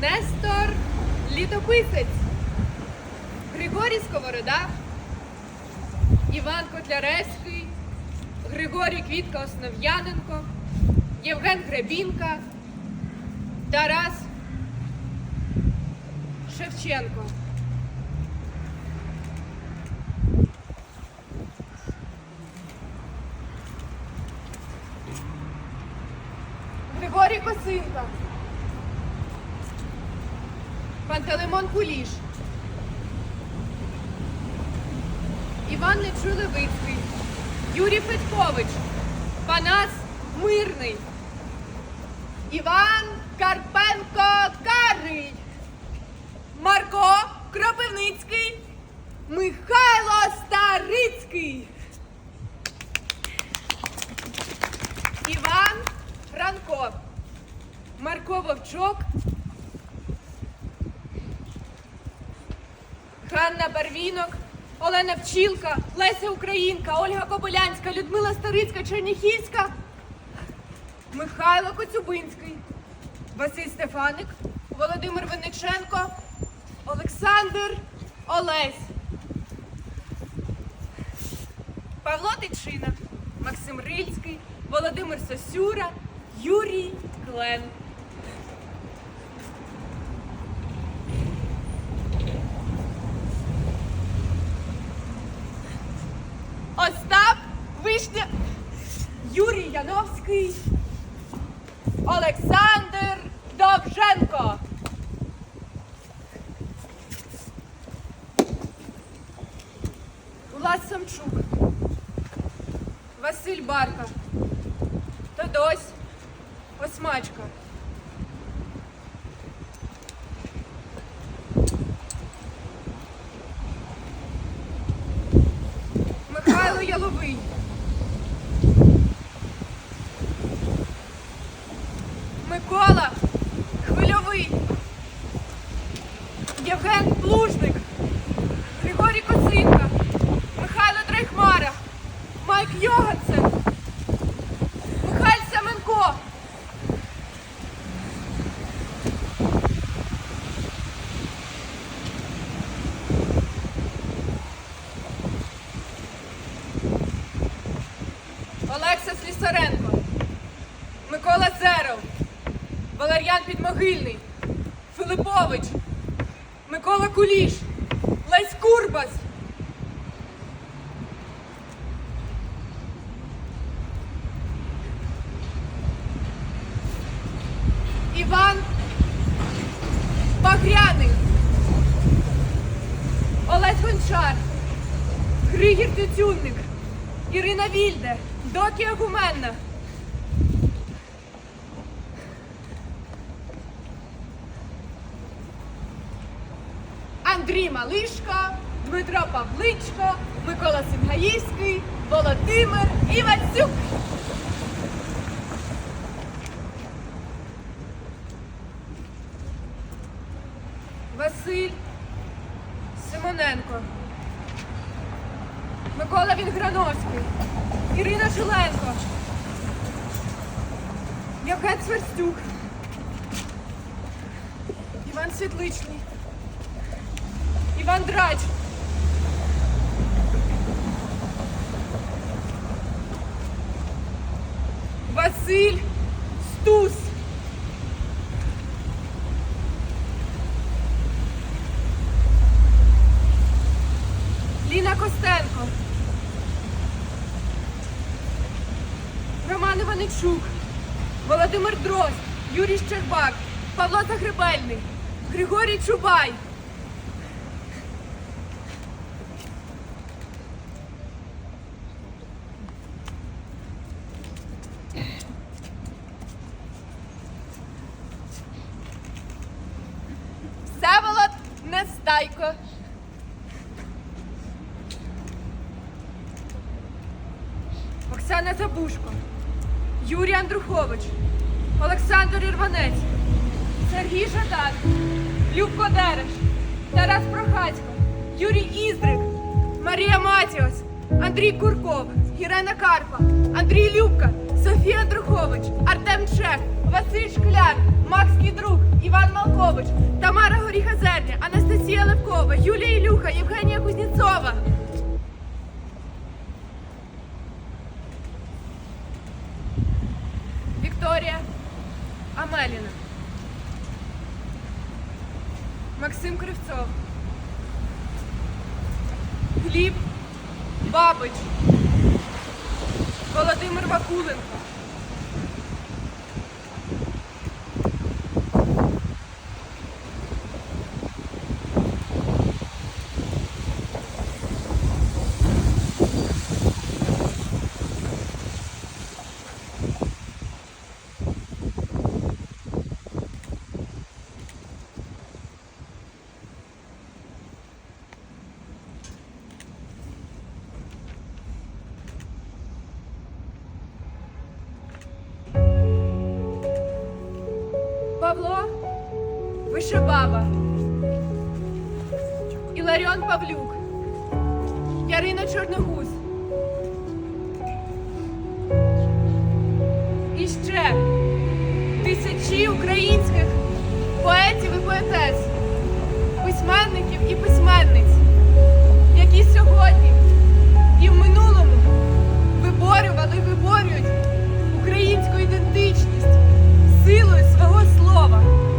Нестор Літописець, Григорій Сковорода, Іван Котляревський, Григорій Квітка Основ'яненко, Євген Гребінка, Тарас Шевченко. Григорій Косинка. Пантелеймон Куліш. Іван Нечулевицький. Юрій Федькович. Панас Мирний. Іван Карпенко Карий. Марко Кропивницький. Михайло Старицький. Іван Франко. Марко Вовчок. Ганна Барвінок, Олена Пчілка, Леся Українка, Ольга Кобилянська, Людмила Старицька, Черніхівська, Михайло Коцюбинський, Василь Стефаник, Володимир Винниченко, Олександр Олесь, Павло Тичина, Максим Рильський, Володимир Сосюра, Юрій Клен. Яновський, Олександр Довженко. Влад Самчук, Василь Барка, Тодось Осмачка. Михайло Яловий. Микола Хвильовий. Євген Валер'ян Підмогильний, Филипович, Микола Куліш, Лесь Курбас. Іван Багряний, Олесь Гончар, Григір Тютюнник, Ірина Вільде, Докі Агуменна. Андрій Малишко, Дмитро Павличко, Микола Сингаївський, Володимир Івацюк. Василь Симоненко. Микола Вінграновський, Ірина Жиленко, Євген Сверстюк, Іван Світличний, Іван Драч, Василь Стус. Ліна Костенко. Роман Іваничук, Володимир Дрозд, Юрій Щербак, Павло Загребельний, Григорій Чубай. Нестайко. Оксана Забушко, Юрій Андрухович, Олександр Ірванець, Сергій Жадан, Любко Дереш, Тарас Прохацько, Юрій Іздрик, Марія Матіос, Андрій Курков, Ірена Карпа, Андрій Любка, Софія. Софія Друхович, Артем Чех, Василь Шкляр, Макс Кідрук, Максим Кривцов. Гліб Бабич. Володимир Вакуленко. Вишебаба. Іларіон Павлюк. Ярина Чорногуз. І ще тисячі українських поетів і поетес, письменників і письменниць, які сьогодні і в минулому виборювали і виборюють українську ідентичність силою свого слова.